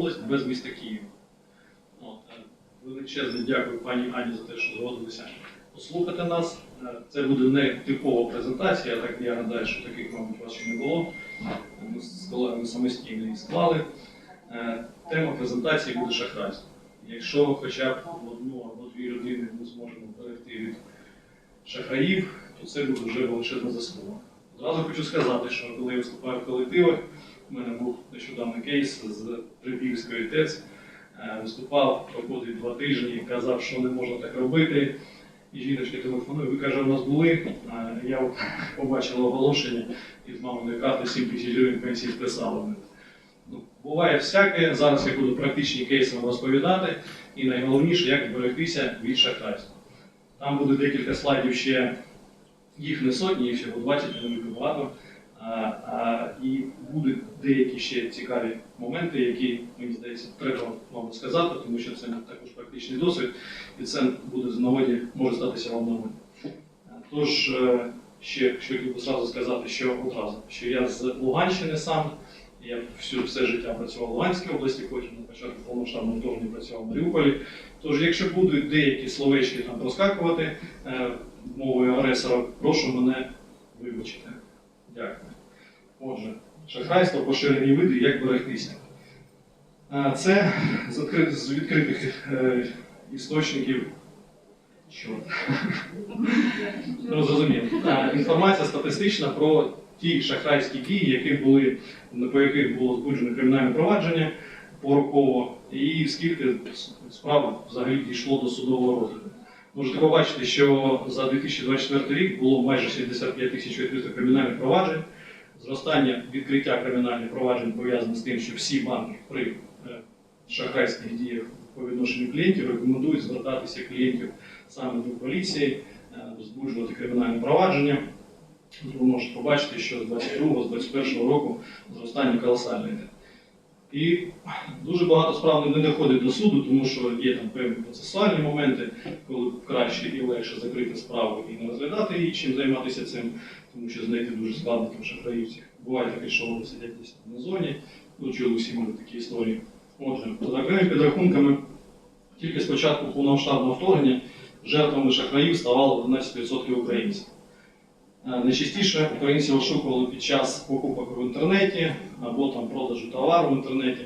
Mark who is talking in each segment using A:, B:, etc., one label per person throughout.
A: область без міста Києва. От, е, величезне дякую пані Ані за те, що згодилися послухати нас. Е, Це буде не типова презентація, так я гадаю, що таких, мабуть, у вас ще не було. Ми з колегами самостійно її склали. Е, Тема презентації буде шахрайство. Якщо хоча б одну або дві людини ми зможемо берегти від шахраїв, то це буде вже величезна заслуга. Зразу хочу сказати, що коли я виступаю в колективах, у мене був нещодавно кейс з Прибільської ТЕЦ. Е, Виступав, проходить два тижні, казав, що не можна так робити. І жіночка телефонує, ви каже, у нас були. Е, Я побачила оголошення із маминої карти 7 тисяч гривень пенсії списали. Ну, буває всяке. Зараз я буду практичні кейси вам розповідати. І найголовніше, як зберегтися від шахрайства. Там буде декілька слайдів ще, їх не сотні, їх по 20, не дуже багато. І будуть деякі ще цікаві моменти, які, мені здається, треба вам сказати, тому що це також практичний досвід, і це буде з нагоді, може статися вам нагоді. Тож, е, ще хотів би зразу сказати, що одразу, що я з Луганщини сам, я всю, все життя працював в Луганській області, потім на початку повномасштабного вторгнення працював в Маріуполі. Тож, якщо будуть деякі словечки там проскакувати е, мовою агресора, прошу мене вибачити. Отже, шахрайство, поширені види, як берегтися. Це з, відкрит- з відкритих е, істочників. Чорт. Ну, зрозуміло. Е, Інформація статистична про ті шахрайські дії, які були, по яких було збуджено кримінальне провадження пороково, і скільки справ взагалі дійшло до судового розгляду. Можете побачити, що за 2024 рік було майже 75 тисяч відкритих кримінальних проваджень. Зростання відкриття кримінальних проваджень пов'язане з тим, що всі банки при е, шахрайських діях по відношенню клієнтів рекомендують звертатися клієнтів саме до поліції, е, збуджувати кримінальне провадження. Ви можете побачити, що з 22 з 21 року зростання колосальне йде. І дуже багато справ не доходить до суду, тому що є там певні процесуальні моменти, коли краще і легше закрити справу і не розглядати її, чим займатися цим, тому що знайти дуже складно там шахраївців. Буває таке, що вони сидять десь на зоні, ну чули всі ми такі історії. Отже, за окремими підрахунками, тільки з початку повномасштабного вторгнення жертвами шахраїв ставало 11% українців. Е, Найчастіше українців ошукували під час покупок в інтернеті або там продажу товару в інтернеті.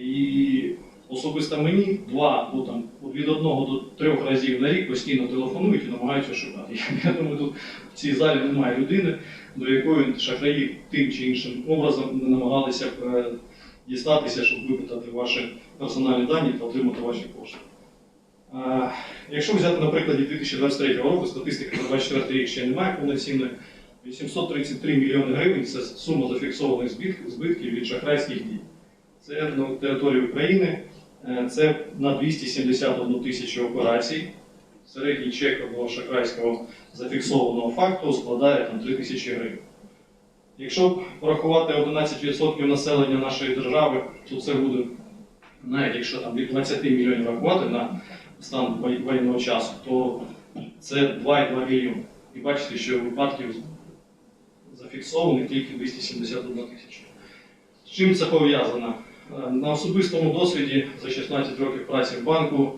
A: І особисто мені два або там від одного до трьох разів на рік постійно телефонують і намагаються шукати. Я думаю, тут в цій залі немає людини, до якої шахраї тим чи іншим образом не намагалися б е, дістатися, щоб випитати ваші персональні дані та отримати ваші кошти. Е, Якщо взяти на прикладі 2023 року, статистики за 24 рік ще немає повноцінної, 833 мільйони гривень це сума зафіксованих збитків від шахрайських дій. Це на території України, це на 271 тисячу операцій. Середній чек одного шахрайського зафіксованого факту складає там 3 тисячі гривень. Якщо порахувати 11% населення нашої держави, то це буде, навіть якщо там від 20 мільйонів рахувати на стан воєнного часу, то це 2,2 мільйони. І бачите, що випадків зафіксованих тільки 271 тисяча. З чим це пов'язано? Е, На особистому досвіді за 16 років праці в банку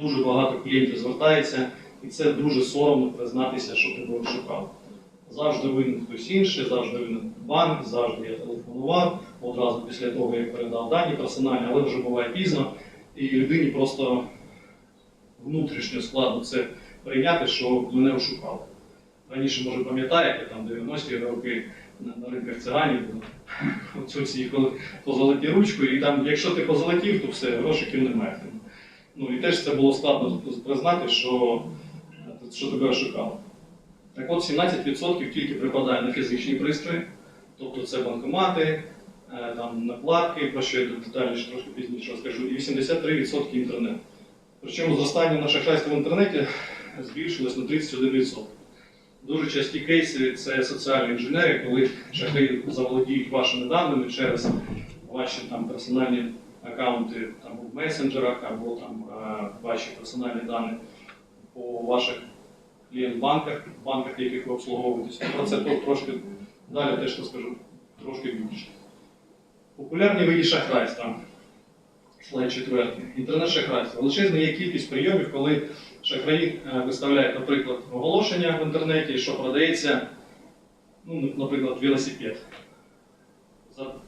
A: дуже багато клієнтів звертається, і це дуже соромно признатися, що тебе шукав. Завжди винен хтось інший, завжди винен банк, завжди я телефонував одразу після того, як передав дані персональні, але вже буває пізно, і людині просто внутрішньо складно це прийняти, що мене ошукали. Раніше, може, пам'ятаєте, там 90-ті роки на, ринках циганів оцю всі коли позолоті ручку, і там, якщо ти позолотів, то все, грошиків немає. Ну і теж це було складно признати, що, що тебе ошукали. Так от 17% тільки припадає на фізичні пристрої, тобто це банкомати, е, там накладки, про що я детальніше трошки пізніше розкажу, і 83% інтернет. Причому зростання на шахрайство в інтернеті збільшилось на 31%. Дуже часті кейси це соціальні інженери, коли шахраї заволодіють вашими даними через ваші там персональні аккаунти там, в месенджерах або там е, ваші персональні дані по ваших клієнт-банках, банках, яких ви обслуговуєтесь. Про це трошки далі теж розкажу трошки більше. Популярні види шахрайства. слайд четвертий. Інтернет-шахрайство. Величезна є кількість прийомів, коли шахраї е, виставляють, наприклад, оголошення в інтернеті, що продається, ну, наприклад, велосипед,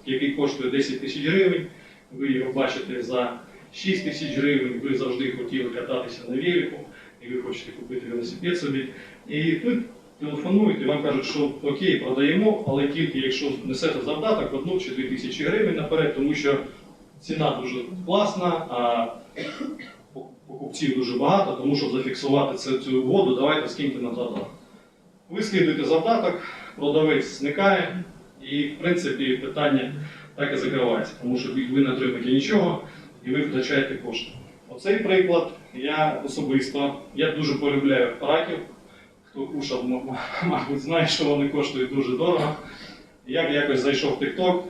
A: який коштує 10 тисяч гривень. Ви його бачите за 6 тисяч гривень, ви завжди хотіли кататися на велику, і ви хочете купити велосипед собі. І ви телефонуєте, вам кажуть, що окей, продаємо, але тільки якщо несете завдаток одну чи дві тисячі гривень наперед, тому що ціна дуже класна, а покупців дуже багато, тому щоб зафіксувати це, цю угоду, давайте скиньте нам завдаток. Ви скидуєте завдаток, продавець зникає, і в принципі питання так і закривається, тому що ви не отримаєте нічого і ви втрачаєте кошти. Оцей приклад я особисто, я дуже полюбляю раків. Хто кушав, мабуть, знає, що вони коштують дуже дорого. Я якось зайшов в TikTok,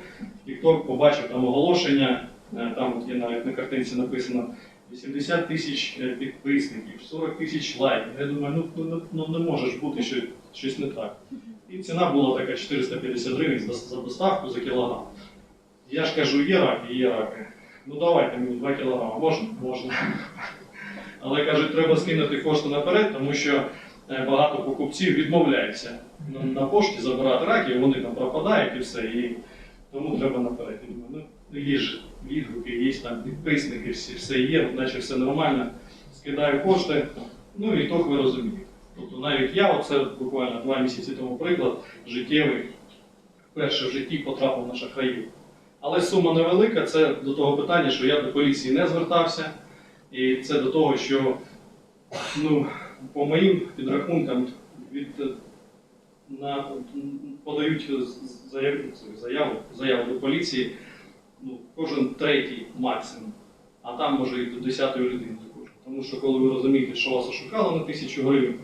A: в TikTok побачив там оголошення, е, там є навіть на картинці написано 80 тисяч е, підписників, 40 тисяч лайків. Я думаю, ну, ну, ну не може бути що, щось не так. І ціна була така 450 гривень за за доставку за кілограм. Я ж кажу, є раки, є раки. Ну давайте мені 2 кілограми. Можна? Можна. Але кажуть, треба скинути кошти наперед, тому що е, багато покупців відмовляються на, пошті забирати раків, вони там пропадають і все. І тому треба наперед. Є ж відгуки, є там підписники, всі, все є, наче все нормально. Скидаю кошти, ну і то ви розумієте. Тобто навіть я, оце буквально два місяці тому приклад, життєвий, вперше в житті потрапив на шахраїв. Але сума невелика, це до того питання, що я до поліції не звертався. І це до того, що ну, по моїм підрахункам від, на, подають заяву, заяву, заяву до поліції ну, кожен третій максимум, а там може і до 10 людини також. Тому що коли ви розумієте, що вас ошукали на тисячу гривень,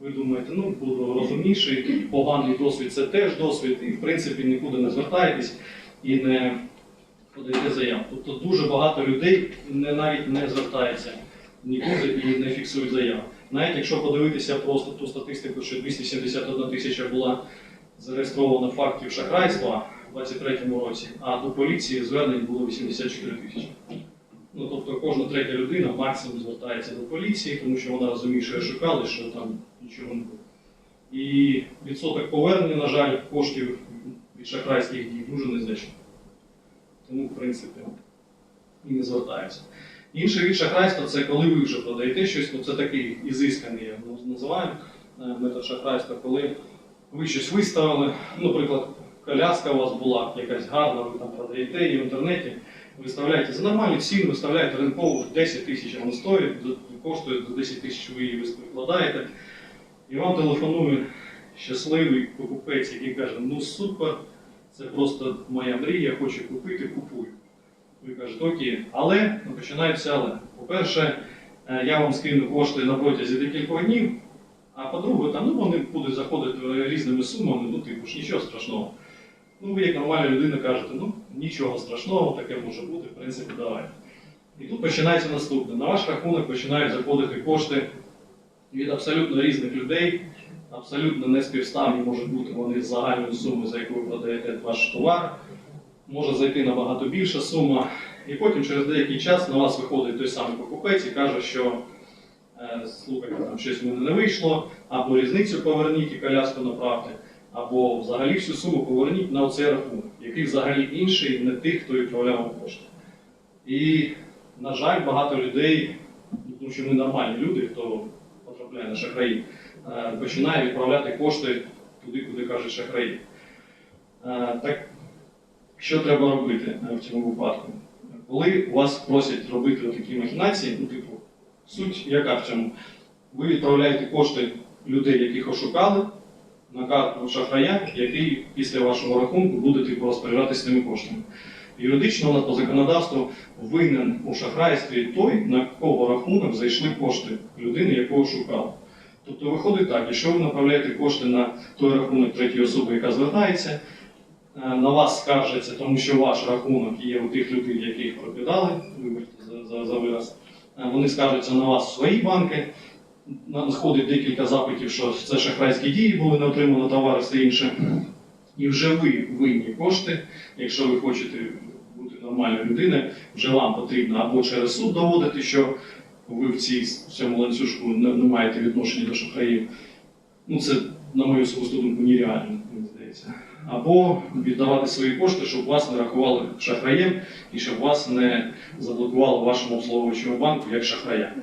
A: ви думаєте, ну буду розумніший, поганий досвід це теж досвід, і в принципі нікуди не звертаєтесь і не подаєте заяву. Тобто дуже багато людей не, навіть не звертається нікуди і не фіксують заяву. Навіть якщо подивитися просто ту статистику, що 271 тисяча була зареєстровано фактів шахрайства у 2023 році, а до поліції звернень було 84 тисячі. Ну, тобто кожна третя людина максимум звертається до поліції, тому що вона розуміє, що я шукали, що там нічого не було. І відсоток повернення, на жаль, коштів від шахрайських дій дуже незначний. Тому, в принципі, і не звертаються. Інший від шахрайства це коли ви вже продаєте щось, ну це такий ізисканий, я називаю е, метод шахрайства, коли ви щось виставили, наприклад, коляска у вас була якась гарна, ви там продаєте її в інтернеті, виставляєте за нормальну ціну, виставляєте ринкову 10 тисяч вона стоїть, коштує до 10 тисяч ви її викладаєте, і вам телефонує щасливий покупець, який каже, ну супер, це просто моя мрія, хочу купити, купуй. Ви кажете, окей, але ну, починається але. По-перше, е, я вам скину кошти на протязі декількох днів, а по-друге, ну, вони будуть заходити різними сумами, ну типу ж нічого страшного. Ну, ви як нормальна людина кажете, ну нічого страшного, таке може бути, в принципі, давайте. І тут починається наступне. На ваш рахунок починають заходити кошти від абсолютно різних людей, абсолютно не співставні можуть бути вони з загальною сумою, за ви продаєте ваш товар. Може зайти набагато більша сума, і потім через деякий час на вас виходить той самий покупець і каже, що е, слухайте, там щось в мене не вийшло, або різницю поверніть і коляску направте, або взагалі всю суму поверніть на оцей рахунок, який взагалі інший, не тих, хто відправляв вам кошти. І, на жаль, багато людей, тому що ми нормальні люди, хто потрапляє на шахраї, е, починає відправляти кошти туди, куди кажуть шахраї. Е, Так що треба робити е, в цьому випадку? Коли вас просять робити такі махінації, ну, типу, суть яка в цьому? Ви відправляєте кошти людей, яких ошукали, на карту шахрая, який після вашого рахунку буде типу, розпоряджатися тими коштами. Юридично у нас по законодавству винен у шахрайстві той, на кого рахунок зайшли кошти людини, якого шукали. Тобто виходить так, якщо ви направляєте кошти на той рахунок третьої особи, яка звертається, е, на вас скаржаться, тому що ваш рахунок є у тих людей, яких прокидали, вибачте за, за, за вираз, Е, вони скаржаться на вас в свої банки, надходить декілька запитів, що це шахрайські дії були, не отримано товар, все інше. І вже ви винні кошти, якщо ви хочете бути нормальної людини, вже вам потрібно або через суд доводити, що ви в, цій, в цьому ланцюжку не, не маєте відношення до шахраїв. Ну, це, на мою особисту думку, нереально, мені здається. Або віддавати свої кошти, щоб вас не рахували шахраєм і щоб вас не заблокували вашому обслуговуючому банку як шахрая.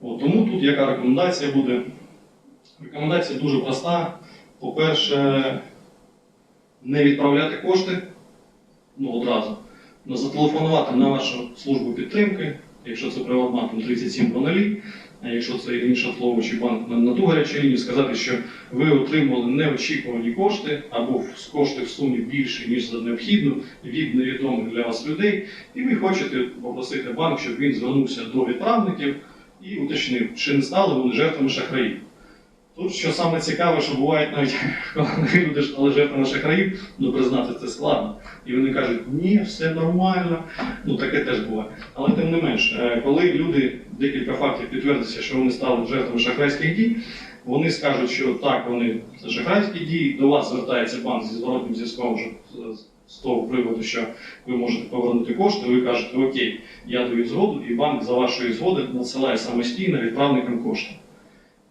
A: От, тому тут яка рекомендація буде? Рекомендація дуже проста. По-перше, не відправляти кошти ну, одразу. Но зателефонувати на вашу службу підтримки, якщо це Приватбанк, то 37 по а якщо це інша інший обслуговуючий банк на, на ту гарячу лінію, сказати, що ви отримали неочікувані кошти або кошти в сумі більше, ніж за необхідно, від невідомих для вас людей, і ви хочете попросити банк, щоб він звернувся до відправників і уточнив, чи не стали вони жертвами шахраїв. Тут що саме цікаве, що буває навіть коли люди стали жертвами шахраїв, ну признати це складно. І вони кажуть, ні, все нормально. Ну таке теж буває. Але тим не менш, е, коли люди декілька фактів підтвердиться, що вони стали жертвами шахрайських дій, вони скажуть, що так, вони це шахрайські дії, до вас звертається банк зі зворотним зв'язком з- з того приводу, що ви можете повернути кошти, ви кажете, окей, я даю згоду, і банк за вашої згоди надсилає самостійно відправникам кошти.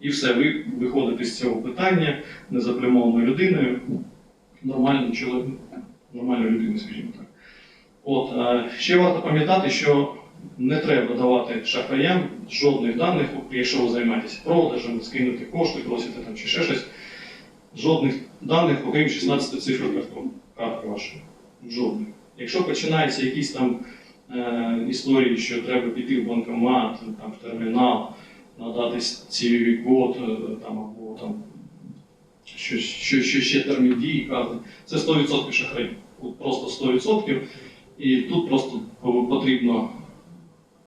A: І все, ви виходите з цього питання незаплямованою людиною, нормальним чоловіком, нормальною людиною, скажімо так. От, е, ще варто пам'ятати, що не треба давати шахраям жодних даних, якщо ви займаєтесь продажем, скинути кошти, просите там чи ще щось. Жодних даних, окрім 16 цифр картку, картки вашої. Жодних. Якщо починаються якісь там е, історії, що треба піти в банкомат, там, в термінал, надати цілий код е, там, або там, що, що, що ще термін дії карти, це 100% шахрай. Просто 100%. І тут просто потрібно